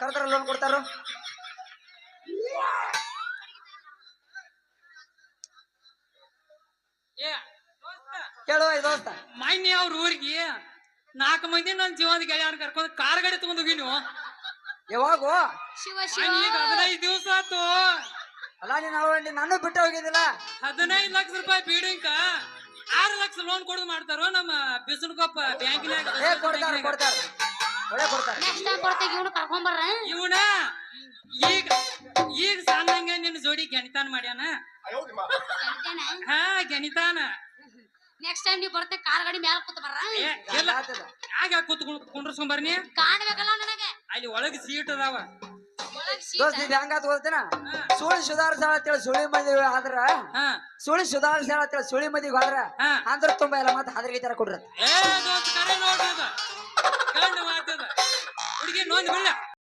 ಕರೆದ್ರ loan ಕೊಡ್ತಾರ? ಕೇಳುವ ದೋಸ್ತ. ಮೊನ್ನೆ ಅವ್ರ ಊರಿಗೆ ನಾಲ್ಕು ಮಂದಿ ನನ್ನ ಜೀವನ ಗೆಳೆಯರ್ ಕರ್ಕೊಂಡು ಕಾರ್ ಗಡಿ ತಗೊಂಡ್ ಹೋಗಿ ನೀವು. ಯಾವಾಗ? ಶಿವ ಶಿವ. ಈಗ ಹದಿನೈದು ದಿವಸ ಆತು ಅಲ್ಲ ನೀನು ಅವಳಿ ನಾನು ಬಿಟ್ಟು ಹೋಗಿದ್ದಿಲ್ಲ. ಹದಿನೈದು ಲಕ್ಷ ರೂಪಾಯಿ ಬೀಡಿಂಕ ಆರು ಲಕ್ಷ ಲೋನ್ ಕೊಡೋದು ಮಾಡ್ತಾರೋ ನಮ್ಮ ಬಿಸಿನಕೊಪ್ಪ ಬ್ಯಾಂಕಿನಾಗ ಕೊಡ್ತಾರ ಕೊಡ್ತಾರ. ನೆಕ್ಸ್ಟ್ ಟೈಮ್ ಬರ್ತೀವಿ ಇವನು ಕರ್ಕೊಂಬರ್ರ ಇವನ? ಈಗ ಈಗ ಸಾಂದಂಗ ನಿನ್ನ ಜೋಡಿ ಗಣಿತಾನ ಮಾಡ್ಯಾನ? ಹಾ ಗಣಿತಾನ. ನೆಕ್ಸ್ಟ್ ಟೈಮ್ ನೀವು ಬರ್ತೆ ಕಾರ್ ಗಾಡಿ ಮ್ಯಾಲ ಕೂತ್ ಬರ್ರ? ಎಲ್ಲ ಇಲ್ಲ. ಯಾಕ ಆಗ ಕೂತ್ ಕುಂಡ್ರಸ್ಕೊಂಡ್ ಬರ್ನಿ? ಕಾಣ್ಬೇಕಲ್ಲ ನನಗೆ. ಅಲ್ಲಿ ಒಳಗೆ ಸೀಟ್ ಅದಾವ. ದೋಸ್ತ ಇದು ಹೆಂಗಾತ್ ಗೊತ್ತೇನ. ಸುಳಿ ಸುಧಾರಿಸಾಳ ಅಂತೇಳಿ ಸುಳಿ ಮದಿ ಆದ್ರ ಹಾ. ಸುಳಿ ಸುಧಾರಿಸಾಳ ಅಂತೇಳಿ ಸುಳಿ ಮದುವೆ ಹೋದ್ರ ಹಾ. ಅಂದ್ರ ತುಂಬಾ ಎಲ್ಲ ಮತ್ತೆ ಹದರಿಗೆ ತರ ಕೊಡ್ರ ಏ ದೋಸ್ತ